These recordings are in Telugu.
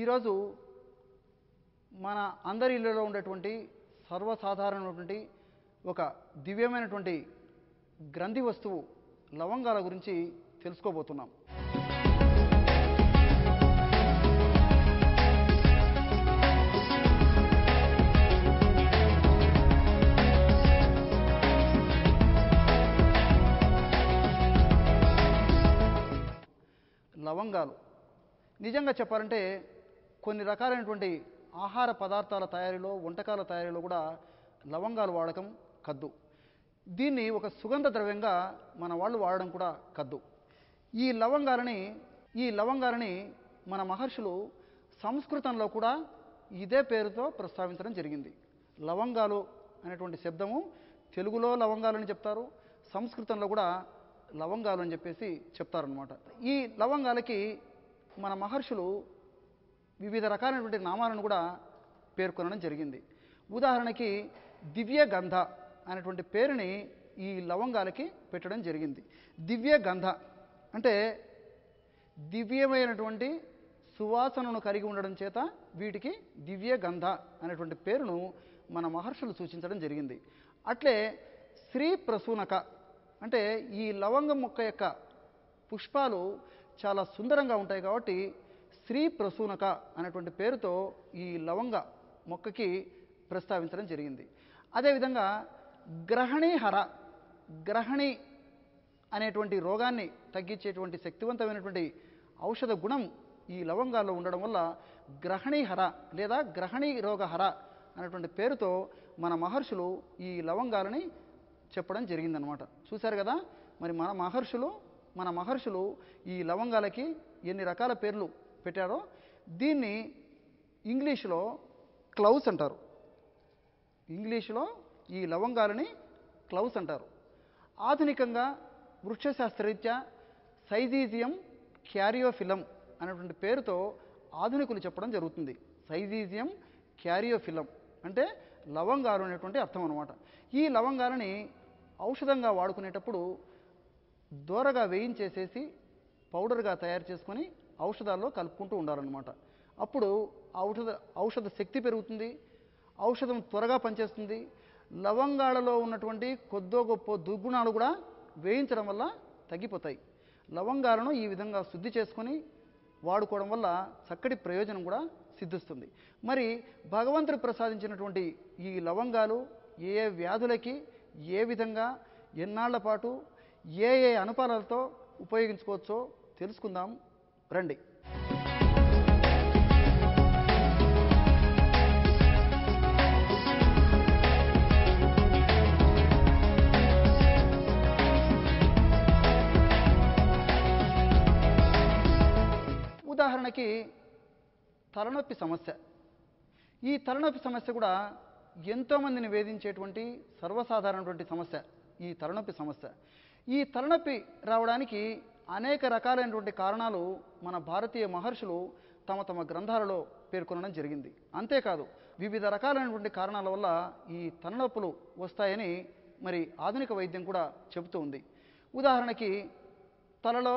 ఈరోజు మన అందరి ఇళ్ళలో ఉండేటువంటి సర్వసాధారణమైనటువంటి ఒక దివ్యమైనటువంటి గ్రంథి వస్తువు లవంగాల గురించి తెలుసుకోబోతున్నాం. లవంగాలు. నిజంగా చెప్పాలంటే కొన్ని రకాలైనటువంటి ఆహార పదార్థాల తయారీలో వంటకాల తయారీలో కూడా లవంగాలు వాడకం కద్దు. దీన్ని ఒక సుగంధ ద్రవ్యంగా మన వాళ్ళు వాడడం కూడా కద్దు. ఈ లవంగాలని ఈ లవంగాలని మన మహర్షులు సంస్కృతంలో కూడా ఇదే పేరుతో ప్రస్తావించడం జరిగింది. లవంగాలు అనేటువంటి శబ్దము తెలుగులో లవంగాలని చెప్తారు సంస్కృతంలో కూడా లవంగాలు అని చెప్పేసి చెప్తారనమాట ఈ లవంగాలకి మన మహర్షులు వివిధ రకాలైనటువంటి నామాలను కూడా పేర్కొనడం జరిగింది. ఉదాహరణకి దివ్య గంధ అనేటువంటి పేరుని ఈ లవంగాలకి పెట్టడం జరిగింది. దివ్య గంధ అంటే దివ్యమైనటువంటి సువాసనను కలిగి ఉండడం చేత వీటికి దివ్య గంధ అనేటువంటి పేరును మన మహర్షులు సూచించడం జరిగింది. అట్లే శ్రీ ప్రసూనక అంటే ఈ లవంగం మొక్క యొక్క పుష్పాలు చాలా సుందరంగా ఉంటాయి కాబట్టి శ్రీ ప్రసూనక అనేటువంటి పేరుతో ఈ లవంగ మొక్కకి ప్రస్తావించడం జరిగింది. అదేవిధంగా గ్రహణీహర గ్రహణి అనేటువంటి రోగాన్ని తగ్గించేటువంటి శక్తివంతమైనటువంటి ఔషధ గుణం ఈ లవంగాల్లో ఉండడం వల్ల గ్రహణీహర లేదా గ్రహణీ రోగహర అనేటువంటి పేరుతో మన మహర్షులు ఈ లవంగాలని చెప్పడం జరిగిందనమాట చూశారు కదా? మరి మన మహర్షులు మన మహర్షులు ఈ లవంగాలకి ఎన్ని రకాల పేర్లు పెట్టారో దీన్ని ఇంగ్లీషులో క్లౌస్ అంటారు. ఇంగ్లీషులో ఈ లవంగాలని క్లౌస్ అంటారు. ఆధునికంగా వృక్షశాస్త్రరీత్యా సైజీజియం క్యారియోఫిలం అనేటువంటి పేరుతో ఆధునికులు చెప్పడం జరుగుతుంది. సైజీజియం క్యారియోఫిలం అంటే లవంగాలు అనేటువంటి అర్థం అనమాట ఈ లవంగాలని ఔషధంగా వాడుకునేటప్పుడు దూరగా వేయించేసేసి పౌడర్గా తయారు చేసుకొని ఔషధాల్లో కలుపుకుంటూ ఉండాలన్నమాట. అప్పుడు ఔషధ ఔషధ శక్తి పెరుగుతుంది ఔషధం త్వరగా పనిచేస్తుంది. లవంగాలలో ఉన్నటువంటి కొద్దో గొప్ప దుర్గుణాలు కూడా వేయించడం వల్ల తగ్గిపోతాయి. లవంగాలను ఈ విధంగా శుద్ధి చేసుకొని వాడుకోవడం వల్ల చక్కటి ప్రయోజనం కూడా సిద్ధిస్తుంది. మరి భగవంతుడు ప్రసాదించినటువంటి ఈ లవంగాలు ఏ ఏ వ్యాధులకి ఏ విధంగా ఎన్నాళ్ళ పాటు ఏ ఏ అనుపానాలతో ఉపయోగించుకోవచ్చో తెలుసుకుందాం. రండి. ఉదాహరణకి తలనొప్పి సమస్య. ఈ తలనొప్పి సమస్య కూడా ఎంతోమందిని వేధించేటువంటి సర్వసాధారణటువంటి సమస్య. ఈ తలనొప్పి సమస్య. ఈ తలనొప్పి రావడానికి అనేక రకాలైనటువంటి కారణాలు మన భారతీయ మహర్షులు తమ తమ గ్రంథాలలో పేర్కొనడం జరిగింది. అంతేకాదు వివిధ రకాలైనటువంటి కారణాల వల్ల ఈ తలనొప్పులు వస్తాయని మరి ఆధునిక వైద్యం కూడా చెబుతూ ఉంది. ఉదాహరణకి తలలో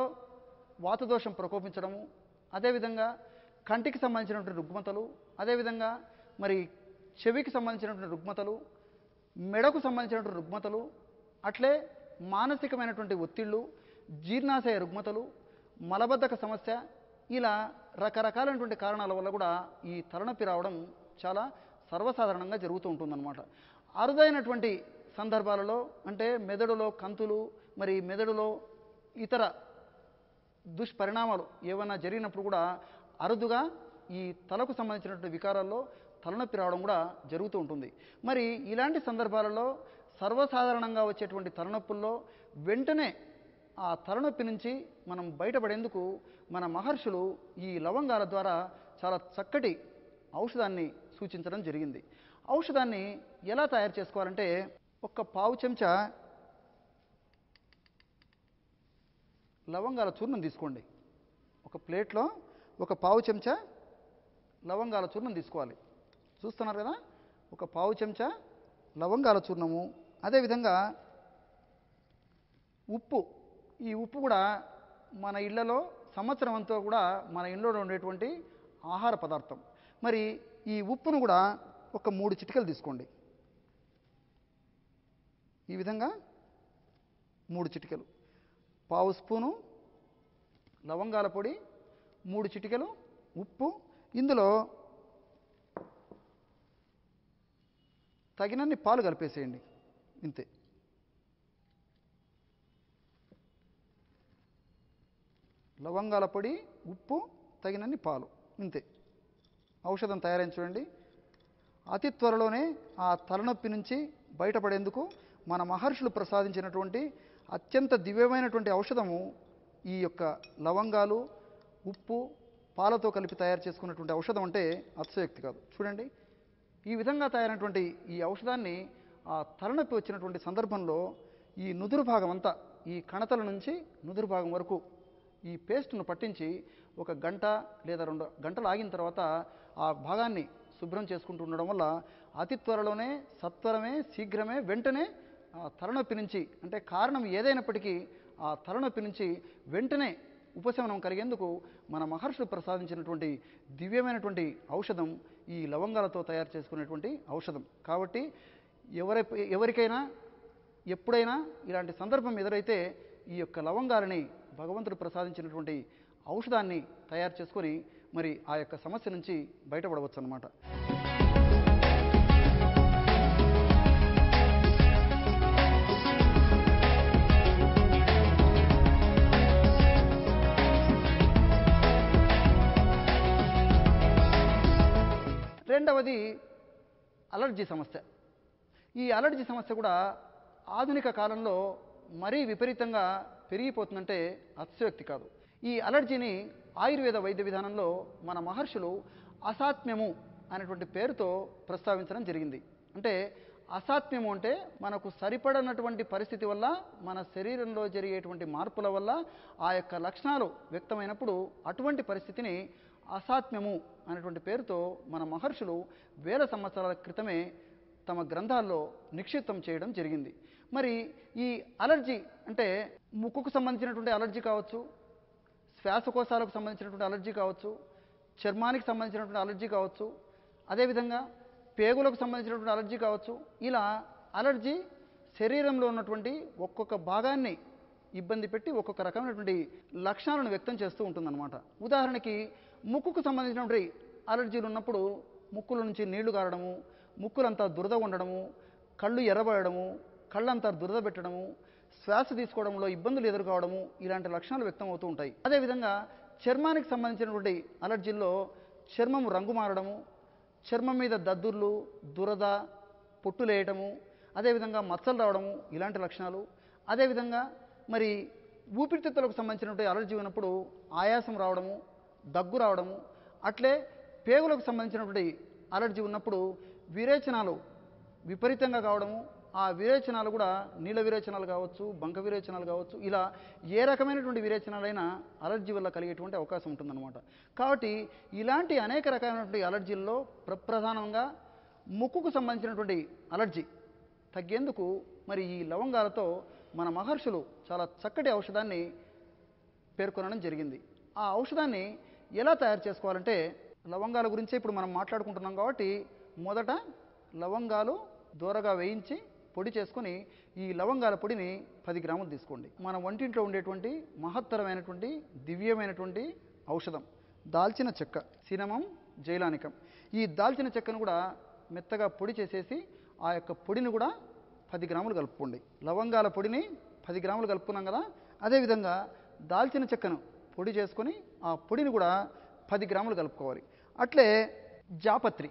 వాతదోషం ప్రకోపించడము అదేవిధంగా కంటికి సంబంధించినటువంటి రుగ్మతలు అదేవిధంగా మరి చెవికి సంబంధించినటువంటి రుగ్మతలు మెడకు సంబంధించినటువంటి రుగ్మతలు అట్లే మానసికమైనటువంటి ఒత్తిళ్ళు జీర్ణాశయ రుగ్మతలు మలబద్ధక సమస్య ఇలా రకరకాలైనటువంటి కారణాల వల్ల కూడా ఈ తలనొప్పి రావడం చాలా సర్వసాధారణంగా జరుగుతూ ఉంటుందన్నమాట. అరుదైనటువంటి సందర్భాలలో అంటే మెదడులో కంతులు మరి మెదడులో ఇతర దుష్పరిణామాలు ఏమైనా జరిగినప్పుడు కూడా అరుదుగా ఈ తలకు సంబంధించినటువంటి వికారాల్లో తలనొప్పి రావడం కూడా జరుగుతూ ఉంటుంది. మరి ఇలాంటి సందర్భాలలో సర్వసాధారణంగా వచ్చేటువంటి తలనొప్పుల్లో వెంటనే ఆ తలనొప్పి నుంచి మనం బయటపడేందుకు మన మహర్షులు ఈ లవంగాల ద్వారా చాలా చక్కటి ఔషధాన్ని సూచించడం జరిగింది. ఔషధాన్ని ఎలా తయారు చేసుకోవాలంటే ఒక పావు చెంచా లవంగాల చూర్ణం తీసుకోండి. ఒక ప్లేట్లో ఒక పావు చెంచా లవంగాల చూర్ణం తీసుకోవాలి. చూస్తున్నారు కదా? ఒక పావు చెంచా లవంగాల చూర్ణము. అదేవిధంగా ఉప్పు ఈ ఉప్పు కూడా మన ఇళ్ళలో సంవత్సరం అంతా కూడా మన ఇంట్లో ఉండేటువంటి ఆహార పదార్థం. మరి ఈ ఉప్పును కూడా ఒక మూడు చిటికలు తీసుకోండి. ఈ విధంగా మూడు చిటికలు. పావు స్పూను లవంగాల పొడి మూడు చిటికలు ఉప్పు. ఇందులో తగినన్ని పాలు కలిపేసేయండి. ఇంతే. లవంగాల పొడి ఉప్పు తగినన్ని పాలు. ఇంతే. ఔషధం తయారైన చూడండి. అతి త్వరలోనే ఆ తలనొప్పి నుంచి బయటపడేందుకు మన మహర్షులు ప్రసాదించినటువంటి అత్యంత దివ్యమైనటువంటి ఔషధము ఈ యొక్క లవంగాలు ఉప్పు పాలతో కలిపి తయారు చేసుకున్నటువంటి ఔషధం అంటే అతిశయోక్తి కాదు. చూడండి. ఈ విధంగా తయారైనటువంటి ఈ ఔషధాన్ని ఆ తలనొప్పి వచ్చినటువంటి సందర్భంలో ఈ నుదురు భాగం అంతా ఈ కణతల నుంచి నుదురు భాగం వరకు ఈ పేస్ట్ను పట్టించి ఒక గంట లేదా రెండు గంటలు ఆగిన తర్వాత ఆ భాగాన్ని శుభ్రం చేసుకుంటూ ఉండడం వల్ల అతి త్వరలోనే సత్వరమే శీఘ్రమే వెంటనే ఆ తలనొప్పి నుంచి అంటే కారణం ఏదైనప్పటికీ ఆ తలనొప్పి నుంచి వెంటనే ఉపశమనం కలిగేందుకు మన మహర్షులు ప్రసాదించినటువంటి దివ్యమైనటువంటి ఔషధం ఈ లవంగాలతో తయారు చేసుకునేటువంటి ఔషధం. కాబట్టి ఎవరి ఎవరికైనా ఎప్పుడైనా ఇలాంటి సందర్భం ఎదురైతే ఈ యొక్క లవంగాలని భగవంతుడు ప్రసాదించినటువంటి ఔషధాన్ని తయారు చేసుకొని మరి ఆ యొక్క సమస్య నుంచి బయటపడవచ్చు అన్నమాట రెండవది అలర్జీ సమస్య. ఈ అలర్జీ సమస్య కూడా ఆధునిక కాలంలో మరీ విపరీతంగా పెరిగిపోతుందంటే అతిశయోక్తి కాదు. ఈ అలర్జీని ఆయుర్వేద వైద్య విధానంలో మన మహర్షులు అసాత్మ్యము అనేటువంటి పేరుతో ప్రస్తావించడం జరిగింది. అంటే అసాత్మ్యము అంటే మనకు సరిపడనటువంటి పరిస్థితి వల్ల మన శరీరంలో జరిగేటువంటి మార్పుల వల్ల ఆ యొక్క లక్షణాలు వ్యక్తమైనప్పుడు అటువంటి పరిస్థితిని అసాత్మ్యము అనేటువంటి పేరుతో మన మహర్షులు వేల సంవత్సరాల క్రితమే తమ గ్రంథాల్లో నిక్షిప్తం చేయడం జరిగింది. మరి ఈ అలర్జీ అంటే ముక్కుకు సంబంధించినటువంటి అలర్జీ కావచ్చు శ్వాసకోశాలకు సంబంధించినటువంటి అలర్జీ కావచ్చు చర్మానికి సంబంధించినటువంటి అలర్జీ కావచ్చు అదేవిధంగా పేగులకు సంబంధించినటువంటి అలర్జీ కావచ్చు. ఇలా అలర్జీ శరీరంలో ఉన్నటువంటి ఒక్కొక్క భాగాన్ని ఇబ్బంది పెట్టి ఒక్కొక్క రకమైనటువంటి లక్షణాలను వ్యక్తం చేస్తూ ఉంటుందన్నమాట. ఉదాహరణకి ముక్కుకు సంబంధించినటువంటి అలర్జీలు ఉన్నప్పుడు ముక్కుల నుంచి నీళ్ళు కారడము ముక్కులంతా దురద ఉండడము కళ్ళు ఎర్రబడము కళ్ళంతా దురద పెట్టడము శ్వాస తీసుకోవడంలో ఇబ్బందులు ఎదుర్కోవడము ఇలాంటి లక్షణాలు వ్యక్తమవుతూ ఉంటాయి. అదేవిధంగా చర్మానికి సంబంధించినటువంటి అలర్జీల్లో చర్మం రంగు మారడము చర్మం మీద దద్దుర్లు దురద పొట్టులేయటము అదేవిధంగా మచ్చలు రావడము ఇలాంటి లక్షణాలు. అదేవిధంగా మరి ఊపిరితిత్తులకు సంబంధించినటువంటి అలర్జీ ఉన్నప్పుడు ఆయాసం రావడము దగ్గు రావడము అట్లే పేగులకు సంబంధించినటువంటి అలర్జీ ఉన్నప్పుడు విరేచనాలు విపరీతంగా కావడము ఆ విరేచనాలు కూడా నీళ్ళ విరేచనాలు కావచ్చు బంక విరేచనాలు కావచ్చు ఇలా ఏ రకమైనటువంటి విరేచనాలైనా అలర్జీ వల్ల కలిగేటువంటి అవకాశం ఉంటుందన్నమాట. కాబట్టి ఇలాంటి అనేక రకమైనటువంటి అలర్జీల్లో ప్రప్రధానంగా ముక్కుకు సంబంధించినటువంటి అలర్జీ తగ్గేందుకు మరి ఈ లవంగాలతో మన మహర్షులు చాలా చక్కటి ఔషధాన్ని పేర్కొనడం జరిగింది. ఆ ఔషధాన్ని ఎలా తయారు చేసుకోవాలంటే లవంగాల గురించే ఇప్పుడు మనం మాట్లాడుకుంటున్నాం కాబట్టి మొదట లవంగాలు దూరగా వేయించి పొడి చేసుకొని ఈ లవంగాల పొడిని పది గ్రాములు తీసుకోండి. మన వంటింట్లో ఉండేటువంటి మహత్తరమైనటువంటి దివ్యమైనటువంటి ఔషధం దాల్చిన చెక్క సినమం జైలానికం. ఈ దాల్చిన చెక్కను కూడా మెత్తగా పొడి చేసేసి ఆ యొక్క పొడిని కూడా పది గ్రాములు కలుపుకోండి. లవంగాల పొడిని పది గ్రాములు కలుపుకున్నాం కదా అదేవిధంగా దాల్చిన చెక్కను పొడి చేసుకొని ఆ పొడిని కూడా పది గ్రాములు కలుపుకోవాలి. అట్లే జాపత్రి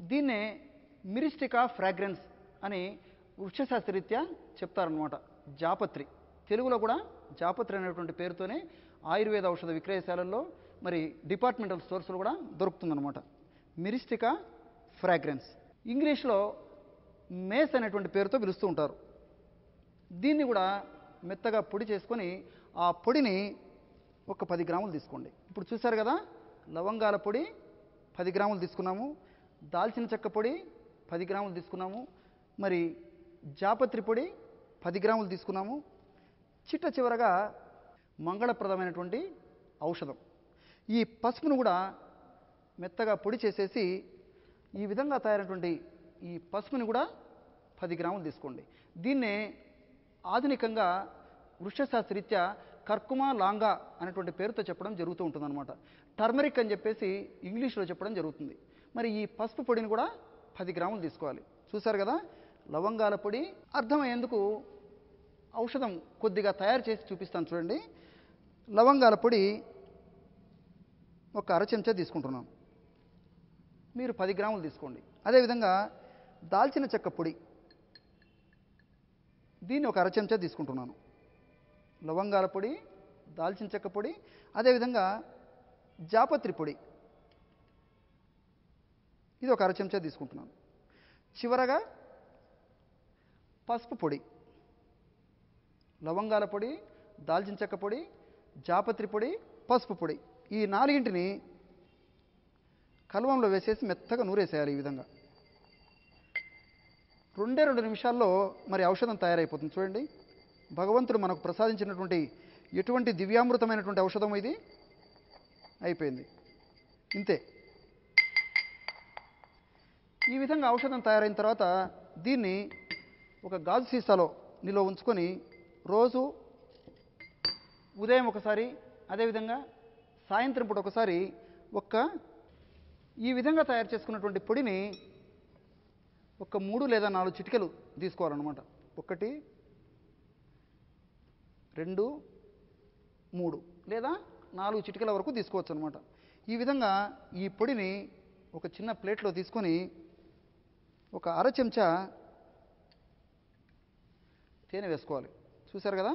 దీన్నే మిరిస్టికా ఫ్రాగ్రెన్స్ అని వృక్షశాస్త్రరీత్యా చెప్తారనమాట జాపత్రి. తెలుగులో కూడా జాపత్రి అనేటువంటి పేరుతోనే ఆయుర్వేద ఔషధ విక్రయశాలల్లో మరి డిపార్ట్మెంటల్ స్టోర్స్లో కూడా దొరుకుతుందనమాట మిరిస్టికా ఫ్రాగ్రెన్స్. ఇంగ్లీష్లో మేస్ అనేటువంటి పేరుతో పిలుస్తూ ఉంటారు. దీన్ని కూడా మెత్తగా పొడి చేసుకొని ఆ పొడిని ఒక పది గ్రాములు తీసుకోండి. ఇప్పుడు చూశారు కదా లవంగాల పొడి పది గ్రాములు తీసుకున్నాము దాల్చిన చెక్క పొడి పది గ్రాములు తీసుకున్నాము మరి జాపత్రి పొడి పది గ్రాములు తీసుకున్నాము. చిట్ట చివరగా మంగళప్రదమైనటువంటి ఔషధం. ఈ పసుపును కూడా మెత్తగా పొడి చేసేసి ఈ విధంగా తయారైనటువంటి ఈ పసుపుని కూడా పది గ్రాములు తీసుకోండి. దీన్నే ఆధునికంగా వృక్షశాస్త్రరీత్యా కర్కుమా లాంగా అనేటువంటి పేరుతో చెప్పడం జరుగుతూ ఉంటుందన్నమాట. టర్మరిక్ అని చెప్పేసి ఇంగ్లీష్లో చెప్పడం జరుగుతుంది. మరి ఈ పసుపు పొడిని కూడా పది గ్రాములు తీసుకోవాలి. చూసారు కదా? లవంగాల పొడి అర్థమయ్యేందుకు ఔషధం కొద్దిగా తయారు చేసి చూపిస్తాను చూడండి. లవంగాల పొడి ఒక అర చెంచా తీసుకుంటున్నాను. మీరు పది గ్రాములు తీసుకోండి. అదేవిధంగా దాల్చిన చెక్క పొడి దీన్ని ఒక అర చెంచా తీసుకుంటున్నాను. లవంగాల పొడి దాల్చిన చెక్క పొడి అదేవిధంగా జాపత్రి పొడి ఇది ఒక అర చెంచా తీసుకుంటున్నాను. చివరగా పసుపు పొడి లవంగాల పొడి దాల్చిన చెక్క పొడి జాపత్రి పొడి పసుపు పొడి. ఈ నాలుగింటిని కలవంలో వేసేసి మెత్తగా నూరేసేయాలి ఈ విధంగా. రెండే రెండు నిమిషాల్లో మరి ఔషధం తయారైపోతుంది. చూడండి భగవంతుడు మనకు ప్రసాదించినటువంటి ఎటువంటి దివ్యామృతమైనటువంటి ఔషధం ఇది? అయిపోయింది. ఇంతే. ఈ విధంగా ఔషధం తయారైన తర్వాత దీన్ని ఒక గాజు సీసాలో నిల్వ ఉంచుకొని రోజు ఉదయం ఒకసారి అదేవిధంగా సాయంత్రం పూట ఒకసారి ఒక్క ఈ విధంగా తయారు చేసుకున్నటువంటి పొడిని ఒక మూడు లేదా నాలుగు చిటికలు తీసుకోవాలన్నమాట. ఒకటి రెండు మూడు లేదా నాలుగు చిటికల వరకు తీసుకోవచ్చు అనమాట ఈ విధంగా ఈ పొడిని ఒక చిన్న ప్లేట్లో తీసుకొని ఒక అర చెంచా తేనె వేసుకోవాలి. చూశారు కదా?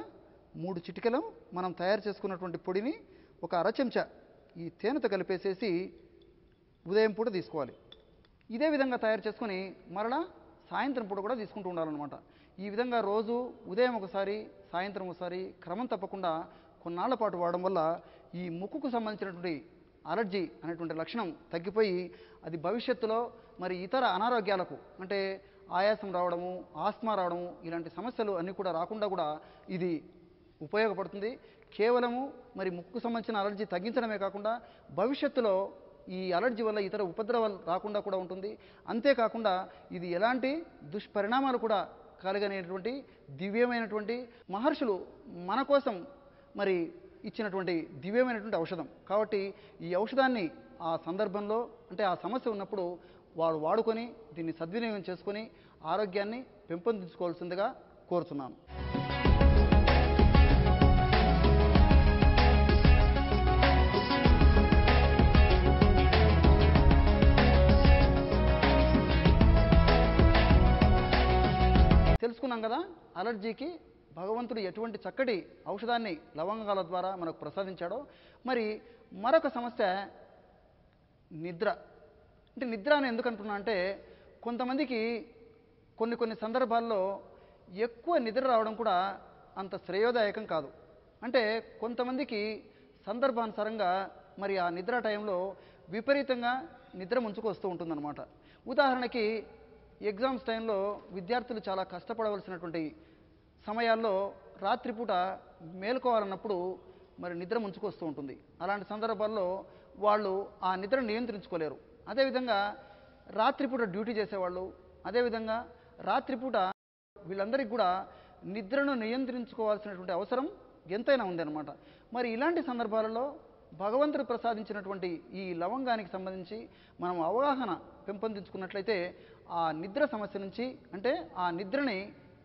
మూడు చిటికలు మనం తయారు చేసుకున్నటువంటి పొడిని ఒక అరచెంచా ఈ తేనెతో కలిపేసేసి ఉదయం పూట తీసుకోవాలి. ఇదే విధంగా తయారు చేసుకొని మరలా సాయంత్రం పూట కూడా తీసుకుంటూ ఉండాలన్నమాట. ఈ విధంగా రోజు ఉదయం ఒకసారి సాయంత్రం ఒకసారి క్రమం తప్పకుండా కొన్నాళ్ళ పాటు వాడడం వల్ల ఈ ముక్కుకు సంబంధించినటువంటి అలర్జీ అనేటువంటి లక్షణం తగ్గిపోయి అది భవిష్యత్తులో మరి ఇతర అనారోగ్యాలకు అంటే ఆయాసం రావడము ఆస్మా రావడము ఇలాంటి సమస్యలు అన్నీ కూడా రాకుండా కూడా ఇది ఉపయోగపడుతుంది. కేవలము మరి ముక్కు సంబంధించిన అలర్జీ తగ్గించడమే కాకుండా భవిష్యత్తులో ఈ అలర్జీ వల్ల ఇతర ఉపద్రవాలు రాకుండా కూడా ఉంటుంది. అంతేకాకుండా ఇది ఎలాంటి దుష్పరిణామాలు కూడా కలగనేటువంటి దివ్యమైనటువంటి మహర్షులు మన కోసం మరి ఇచ్చినటువంటి దివ్యమైనటువంటి ఔషధం. కాబట్టి ఈ ఔషధాన్ని ఆ సందర్భంలో అంటే ఆ సమస్య ఉన్నప్పుడు వాడు వాడుకొని దీన్ని సద్వినియోగం చేసుకొని ఆరోగ్యాన్ని పెంపొందించుకోవాల్సిందిగా కోరుతున్నాను. తెలుసుకున్నాం కదా అలర్జీకి భగవంతుడు ఎటువంటి చక్కటి ఔషధాన్ని లవంగాల ద్వారా మనకు ప్రసాదించాడో. మరి మరొక సమస్య నిద్ర. అంటే నిద్ర అని ఎందుకు అంటున్నా అంటే కొంతమందికి కొన్ని కొన్ని సందర్భాల్లో ఎక్కువ నిద్ర రావడం కూడా అంత శ్రేయోదాయకం కాదు. అంటే కొంతమందికి సందర్భానుసారంగా మరి ఆ నిద్ర టైంలో విపరీతంగా నిద్ర ముంచుకొస్తూ ఉంటుందన్నమాట. ఉదాహరణకి ఎగ్జామ్స్ టైంలో విద్యార్థులు చాలా కష్టపడవలసినటువంటి సమయాల్లో రాత్రిపూట మేలుకోవాలన్నప్పుడు మరి నిద్ర ముంచుకొస్తూ ఉంటుంది. అలాంటి సందర్భాల్లో వాళ్ళు ఆ నిద్ర నియంత్రించుకోలేరు. అదేవిధంగా రాత్రిపూట డ్యూటీ చేసేవాళ్ళు అదేవిధంగా రాత్రిపూట వీళ్ళందరికీ కూడా నిద్రను నియంత్రించుకోవాల్సినటువంటి అవసరం ఎంతైనా ఉందన్నమాట. మరి ఇలాంటి సందర్భాలలో భగవంతుడు ప్రసాదించినటువంటి ఈ లవంగానికి సంబంధించి మనం అవగాహన పెంపొందించుకున్నట్లయితే ఆ నిద్ర సమస్య నుంచి అంటే ఆ నిద్రని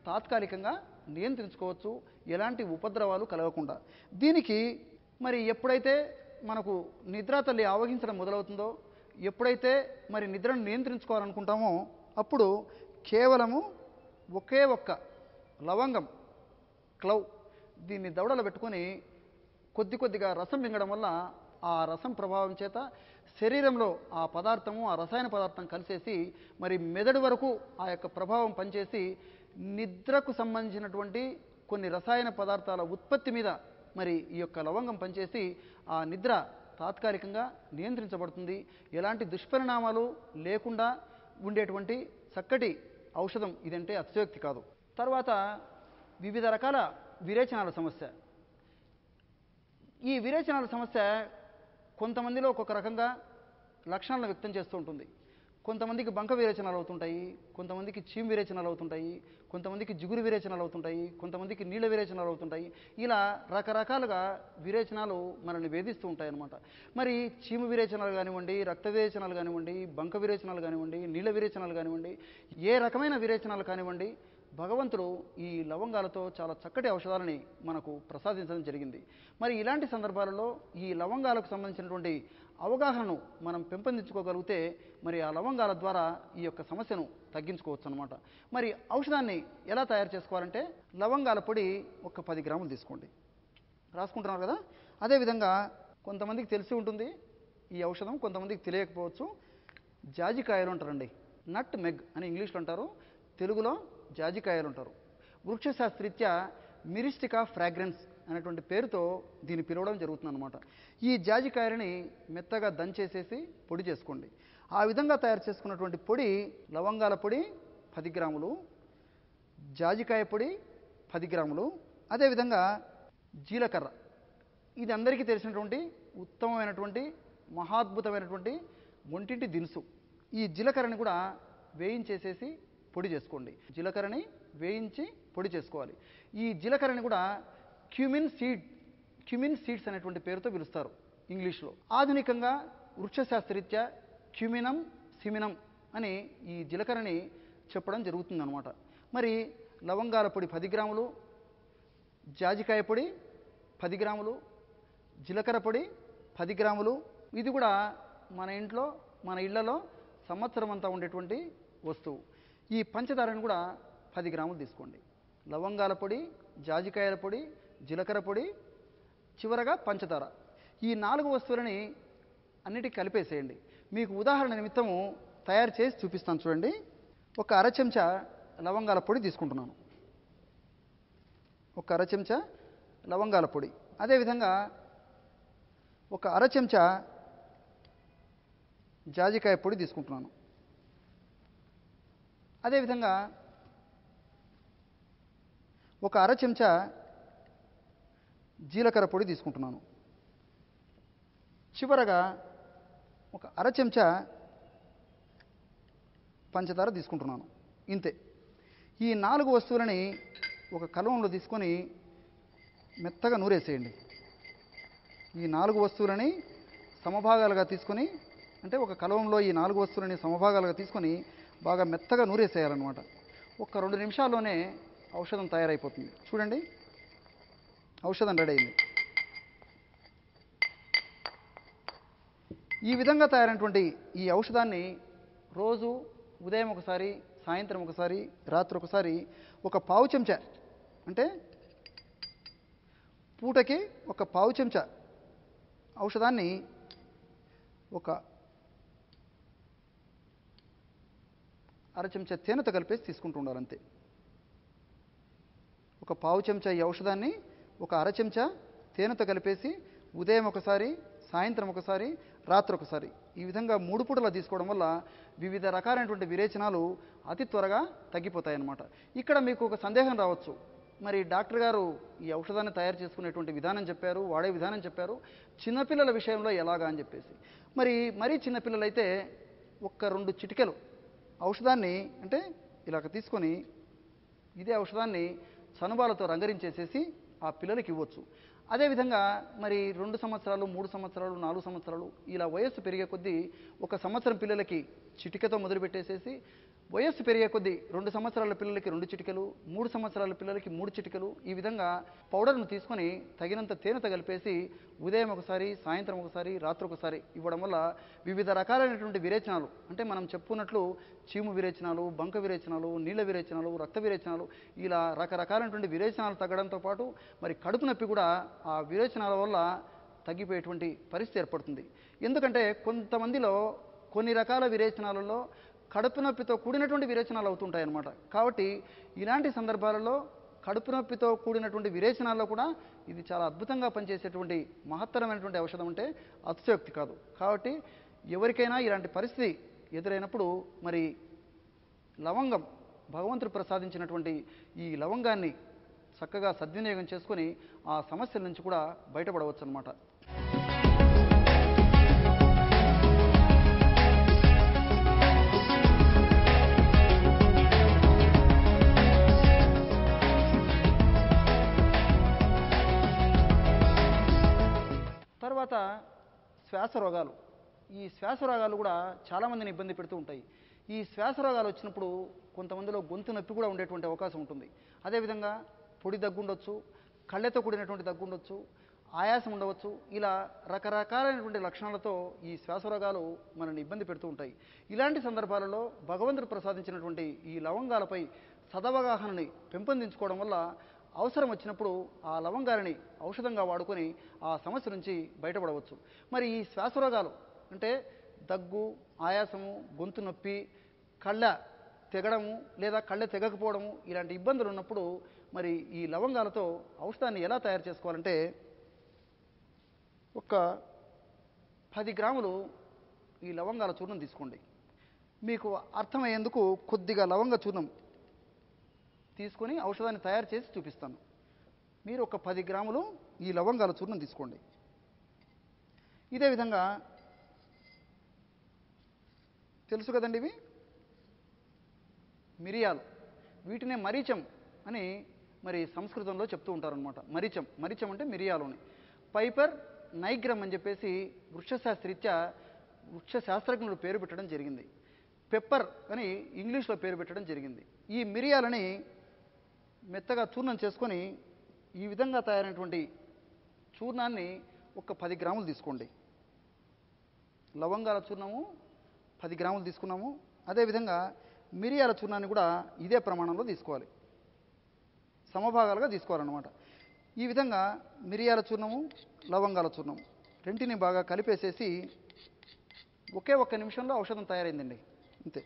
తాత్కాలికంగా నియంత్రించుకోవచ్చు ఎలాంటి ఉపద్రవాలు కలగకుండా. దీనికి మరి ఎప్పుడైతే మనకు నిద్ర తల్లి ఆవగించడం మొదలవుతుందో ఎప్పుడైతే మరి నిద్రను నియంత్రించుకోవాలనుకుంటామో అప్పుడు కేవలము ఒకే ఒక్క లవంగం క్లవ్ దీన్ని దవడలో పెట్టుకొని కొద్ది కొద్దిగా రసం మింగడం వల్ల ఆ రసం ప్రభావం చేత శరీరంలో ఆ పదార్థము ఆ రసాయన పదార్థం కలిసేసి మరి మెదడు వరకు ఆ యొక్క ప్రభావం పనిచేసి నిద్రకు సంబంధించినటువంటి కొన్ని రసాయన పదార్థాల ఉత్పత్తి మీద మరి ఈ యొక్క లవంగం పనిచేసి ఆ నిద్ర తాత్కాలికంగా నియంత్రించబడుతుంది. ఎలాంటి దుష్పరిణామాలు లేకుండా ఉండేటువంటి చక్కటి ఔషధం ఇదంటే అతిశయోక్తి కాదు. తర్వాత వివిధ రకాల విరేచనాల సమస్య. ఈ విరేచనాల సమస్య కొంతమందిలో ఒక్కొక్క రకంగా లక్షణాలను వ్యక్తం చేస్తూ ఉంటుంది. కొంతమందికి బంక విరేచనాలు అవుతుంటాయి కొంతమందికి చీమ్ విరేచనాలు అవుతుంటాయి కొంతమందికి జిగురు విరేచనాలు అవుతుంటాయి కొంతమందికి నీళ్ళ విరేచనాలు అవుతుంటాయి. ఇలా రకరకాలుగా విరేచనాలు మనల్ని వేధిస్తూ ఉంటాయి అన్నమాట మరి చీము విరేచనాలు కానివ్వండి రక్త విరేచనాలు కానివ్వండి బంక విరేచనాలు కానివ్వండి నీళ్ళ విరేచనాలు కానివ్వండి ఏ రకమైన విరేచనాలు కానివ్వండి భగవంతుడు ఈ లవంగాలతో చాలా చక్కటి ఔషధాలని మనకు ప్రసాదించడం జరిగింది. మరి ఇలాంటి సందర్భాలలో ఈ లవంగాలకు సంబంధించినటువంటి అవగాహనను మనం పెంపొందించుకోగలిగితే మరి ఆ లవంగాల ద్వారా ఈ యొక్క సమస్యను తగ్గించుకోవచ్చు అనమాట మరి ఔషధాన్ని ఎలా తయారు చేసుకోవాలంటే లవంగాల పొడి ఒక పది గ్రాములు తీసుకోండి. రాసుకుంటున్నారు కదా? అదేవిధంగా కొంతమందికి తెలిసి ఉంటుంది ఈ ఔషధం కొంతమందికి తెలియకపోవచ్చు. జాజికాయలు అంటారండి. నట్ మెగ్ అని ఇంగ్లీష్లో అంటారు తెలుగులో జాజికాయలు అంటారు. వృక్షశాస్త్రీత్యా మిరిస్టికా ఫ్రాగ్రెన్స్ అనేటువంటి పేరుతో దీన్ని పిలవడం జరుగుతుందన్నమాట. ఈ జాజికాయలని మెత్తగా దంచేసేసి పొడి చేసుకోండి. ఆ విధంగా తయారు చేసుకున్నటువంటి పొడి లవంగాల పొడి పది గ్రాములు జాజికాయ పొడి పది గ్రాములు అదేవిధంగా జీలకర్ర. ఇది అందరికీ తెలిసినటువంటి ఉత్తమమైనటువంటి మహాద్భుతమైనటువంటి ఒంటింటి దినుసు. ఈ జీలకర్రని కూడా వేయించేసేసి పొడి చేసుకోండి. జీలకర్రని వేయించి పొడి చేసుకోవాలి. ఈ జీలకర్రని కూడా క్యూమిన్ సీడ్ క్యూమిన్ సీడ్స్ అనేటువంటి పేరుతో పిలుస్తారు ఇంగ్లీష్లో. ఆధునికంగా వృక్షశాస్త్రరీత్యా క్యూమినం సిమినం అని ఈ జీలకర్రని చెప్పడం జరుగుతుందనమాట మరి లవంగాల పొడి పది గ్రాములు జాజికాయ పొడి పది గ్రాములు జీలకర్ర పొడి పది గ్రాములు. ఇది కూడా మన ఇంట్లో మన ఇళ్ళలో సంవత్సరం అంతా ఉండేటువంటి వస్తువు. ఈ పంచదారను కూడా పది గ్రాములు తీసుకోండి. లవంగాల పొడి జాజికాయల పొడి జీలకర్ర పొడి చివరగా పంచదార. ఈ నాలుగు వస్తువులని అన్నిటికి కలిపేసేయండి. మీకు ఉదాహరణ నిమిత్తము తయారు చేసి చూపిస్తాను చూడండి. ఒక అర చెంచా లవంగాల పొడి తీసుకుంటున్నాను. ఒక అర చెంచా లవంగాల పొడి. అదేవిధంగా ఒక అర చెంచా జాజికాయ పొడి తీసుకుంటున్నాను. అదేవిధంగా ఒక అర చెంచా జీలకర్ర పొడి తీసుకుంటున్నాను. చివరగా ఒక అర చెంచా పంచదార తీసుకుంటున్నాను. ఇంతే. ఈ నాలుగు వస్తువులని ఒక కలవంలో తీసుకొని మెత్తగా నూరేసేయండి. ఈ నాలుగు వస్తువులని సమభాగాలుగా తీసుకొని అంటే ఒక కలవంలో ఈ నాలుగు వస్తువులని సమభాగాలుగా తీసుకొని బాగా మెత్తగా నూరేసేయాలన్నమాట. ఒక రెండు నిమిషాల్లోనే ఔషధం తయారైపోతుంది. చూడండి. ఔషధం రెడీ అయింది. ఈ విధంగా తయారైనటువంటి ఈ ఔషధాన్ని రోజు ఉదయం ఒకసారి సాయంత్రం ఒకసారి రాత్రి ఒకసారి ఒక పావు చెంచా అంటే పూటకి ఒక పావు చెంచా ఔషధాన్ని ఒక అర చెంచా తేనెతో కలిపేసి తీసుకుంటూ ఉండాలంతే. ఒక పావు చెంచా ఈ ఔషధాన్ని ఒక అర చెంచా తేనెతో కలిపేసి ఉదయం ఒకసారి సాయంత్రం ఒకసారి రాత్రి ఒకసారి. ఈ విధంగా మూడు పూటలా తీసుకోవడం వల్ల వివిధ రకాలైనటువంటి విరేచనాలు అతి త్వరగా తగ్గిపోతాయి అన్నమాట ఇక్కడ మీకు ఒక సందేహం రావచ్చు. మరి డాక్టర్ గారు ఈ ఔషధాన్ని తయారు చేసుకునేటువంటి విధానం చెప్పారు వాడే విధానం చెప్పారు. చిన్నపిల్లల విషయంలో ఎలాగా అని చెప్పేసి. మరి మరీ చిన్నపిల్లలైతే ఒక్క రెండు చిటికెలు ఔషధాన్ని అంటే ఇలాగ తీసుకొని ఇదే ఔషధాన్ని చనుబాలతో రంగరించేసేసి ఆ పిల్లలకి ఇవ్వచ్చు. అదేవిధంగా మరి రెండు సంవత్సరాలు మూడు సంవత్సరాలు నాలుగు సంవత్సరాలు ఇలా వయస్సు పెరిగే కొద్దీ ఒక సంవత్సరం పిల్లలకి చిటికతో మొదలుపెట్టేసేసి వయస్సు పెరిగే కొద్దీ రెండు సంవత్సరాల పిల్లలకి రెండు చిటికలు మూడు సంవత్సరాల పిల్లలకి మూడు చిటికలు ఈ విధంగా పౌడర్ను తీసుకొని తగినంత తేనెతో కలిపేసి ఉదయం ఒకసారి సాయంత్రం ఒకసారి రాత్రి ఒకసారి ఇవ్వడం వల్ల వివిధ రకాలైనటువంటి విరేచనాలు అంటే మనం చెప్పుకున్నట్లు చీము విరేచనాలు బంక విరేచనాలు నీళ్ళ విరేచనాలు రక్త విరేచనాలు ఇలా రకరకాలైనటువంటి విరేచనాలు తగ్గడంతో పాటు మరి కడుపు నొప్పి కూడా ఆ విరేచనాల వల్ల తగ్గిపోయేటువంటి పరిస్థితి ఏర్పడుతుంది. ఎందుకంటే కొంతమందిలో కొన్ని రకాల విరేచనాలలో కడుపు నొప్పితో కూడినటువంటి విరేచనాలు అవుతుంటాయి అన్నమాట కాబట్టి ఇలాంటి సందర్భాలలో కడుపు నొప్పితో కూడినటువంటి విరేచనాల్లో కూడా ఇది చాలా అద్భుతంగా పనిచేసేటువంటి మహత్తరమైనటువంటి ఔషధం అంటే అతిశయోక్తి కాదు. కాబట్టి ఎవరికైనా ఇలాంటి పరిస్థితి ఎదురైనప్పుడు మరి లవంగం భగవంతుడు ప్రసాదించినటువంటి ఈ లవంగాన్ని చక్కగా సద్వినియోగం చేసుకొని ఆ సమస్యల నుంచి కూడా బయటపడవచ్చు అనమాట తర్వాత శ్వాస రోగాలు ఈ శ్వాస రోగాలు కూడా చాలామందిని ఇబ్బంది పెడుతూ ఉంటాయి. ఈ శ్వాస రోగాలు వచ్చినప్పుడు కొంతమందిలో గొంతు నొప్పి కూడా ఉండేటువంటి అవకాశం ఉంటుంది. అదేవిధంగా పొడి దగ్గుండొచ్చు కళ్ళతో కూడినటువంటి దగ్గుండొచ్చు ఆయాసం ఉండవచ్చు. ఇలా రకరకాలైనటువంటి లక్షణాలతో ఈ శ్వాస రోగాలు మనల్ని ఇబ్బంది పెడుతూ ఉంటాయి. ఇలాంటి సందర్భాలలో భగవంతుడు ప్రసాదించినటువంటి ఈ లవంగాలపై సదవగాహనని పెంపొందించుకోవడం వల్ల అవసరం వచ్చినప్పుడు ఆ లవంగాలని ఔషధంగా వాడుకొని ఆ సమస్య నుంచి బయటపడవచ్చు. మరి ఈ శ్వాసరోగాలు అంటే దగ్గు ఆయాసము గొంతు నొప్పి కళ్ళ తెగడము లేదా కళ్ళ తెగకపోవడము ఇలాంటి ఇబ్బందులు ఉన్నప్పుడు మరి ఈ లవంగాలతో ఔషధాన్ని ఎలా తయారు చేసుకోవాలంటే ఒక పది గ్రాములు ఈ లవంగాల చూర్ణం తీసుకోండి. మీకు అర్థమయ్యేందుకు కొద్దిగా లవంగ చూర్ణం తీసుకొని ఔషధాన్ని తయారు చేసి చూపిస్తాను. మీరు ఒక పది గ్రాములు ఈ లవంగాల చూర్ణం తీసుకోండి. ఇదే విధంగా తెలుసు కదండి ఇవి? మిరియాలు. వీటినే మరీచం అని మరి సంస్కృతంలో చెప్తూ ఉంటారనమాట మరీచం. మరీచం అంటే మిరియాలోని. పైపర్ నైగ్రం అని చెప్పేసి వృక్షశాస్త్రీత్యా వృక్ష శాస్త్రజ్ఞుడు పేరు పెట్టడం జరిగింది. పెప్పర్ అని ఇంగ్లీష్లో పేరు పెట్టడం జరిగింది. ఈ మిరియాలని మెత్తగా చూర్ణం చేసుకొని ఈ విధంగా తయారైనటువంటి చూర్ణాన్ని ఒక పది గ్రాములు తీసుకోండి. లవంగాల చూర్ణము పది గ్రాములు తీసుకున్నాము. అదేవిధంగా మిరియాల చూర్ణాన్ని కూడా ఇదే ప్రమాణంలో తీసుకోవాలి. సమభాగాలుగా తీసుకోవాలన్నమాట. ఈ విధంగా మిరియాల చూర్ణము లవంగాల చూర్ణము రెంటిని బాగా కలిపేసేసి ఒకే ఒక్క నిమిషంలో ఔషధం తయారైందండి. అంతే.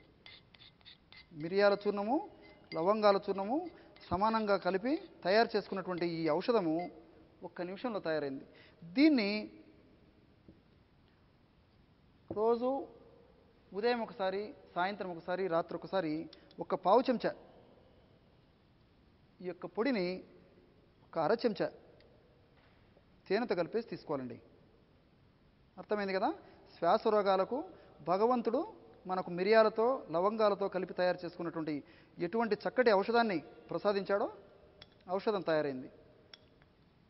మిరియాల చూర్ణము లవంగాల చూర్ణము సమానంగా కలిపి తయారు చేసుకున్నటువంటి ఈ ఔషధము ఒక్క నిమిషంలో తయారైంది. దీన్ని రోజు ఉదయం ఒకసారి సాయంత్రం ఒకసారి రాత్రి ఒకసారి ఒక పావు చెంచా ఈ యొక్క పొడిని ఒక అర చెంచా తేనెతో కలిపేసి తీసుకోవాలండి. అర్థమైంది కదా? శ్వాస రోగాలకు భగవంతుడు మనకు మిరియాలతో లవంగాలతో కలిపి తయారు చేసుకున్నటువంటి ఎటువంటి చక్కటి ఔషధాన్ని ప్రసాదించాడో ఔషధం తయారైంది.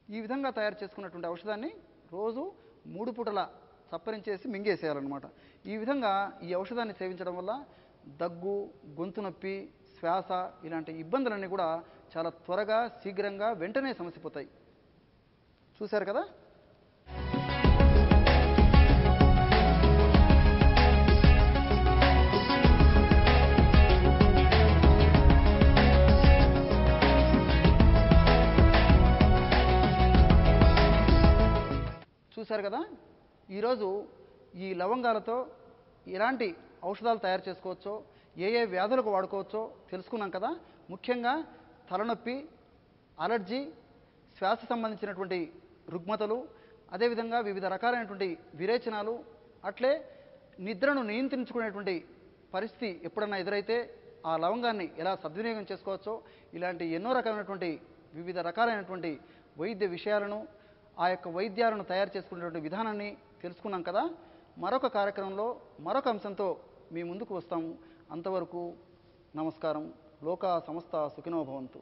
ఈ విధంగా తయారు చేసుకున్నటువంటి ఔషధాన్ని రోజు మూడు పూటల చప్పరించేసి మింగేసేయాలన్నమాట. ఈ విధంగా ఈ ఔషధాన్ని సేవించడం వల్ల దగ్గు గొంతు నొప్పి శ్వాస ఇలాంటి ఇబ్బందులన్నీ కూడా చాలా త్వరగా శీఘ్రంగా వెంటనే సమసిపోతాయి. చూశారు కదా? చూశారు కదా? ఈరోజు ఈ లవంగాలతో ఎలాంటి ఔషధాలు తయారు చేసుకోవచ్చో ఏ ఏ వ్యాధులకు వాడుకోవచ్చో తెలుసుకున్నాం కదా? ముఖ్యంగా తలనొప్పి అలర్జీ శ్వాస సంబంధించినటువంటి రుగ్మతలు అదేవిధంగా వివిధ రకాలైనటువంటి విరేచనాలు అట్లే నిద్రను నియంత్రించుకునేటువంటి పరిస్థితి ఎప్పుడన్నా ఎదురైతే ఆ లవంగాన్ని ఎలా సద్వినియోగం చేసుకోవచ్చో ఇలాంటి ఎన్నో రకమైనటువంటి వివిధ రకాలైనటువంటి వైద్య విషయాలను ఆ యొక్క వైద్యాలను తయారు చేసుకునేటువంటి విధానాన్ని తెలుసుకున్నాం కదా. మరొక కార్యక్రమంలో మరొక అంశంతో మీ ముందుకు వస్తాము. అంతవరకు నమస్కారం. లోకా సమస్త సుఖినో భవంతు.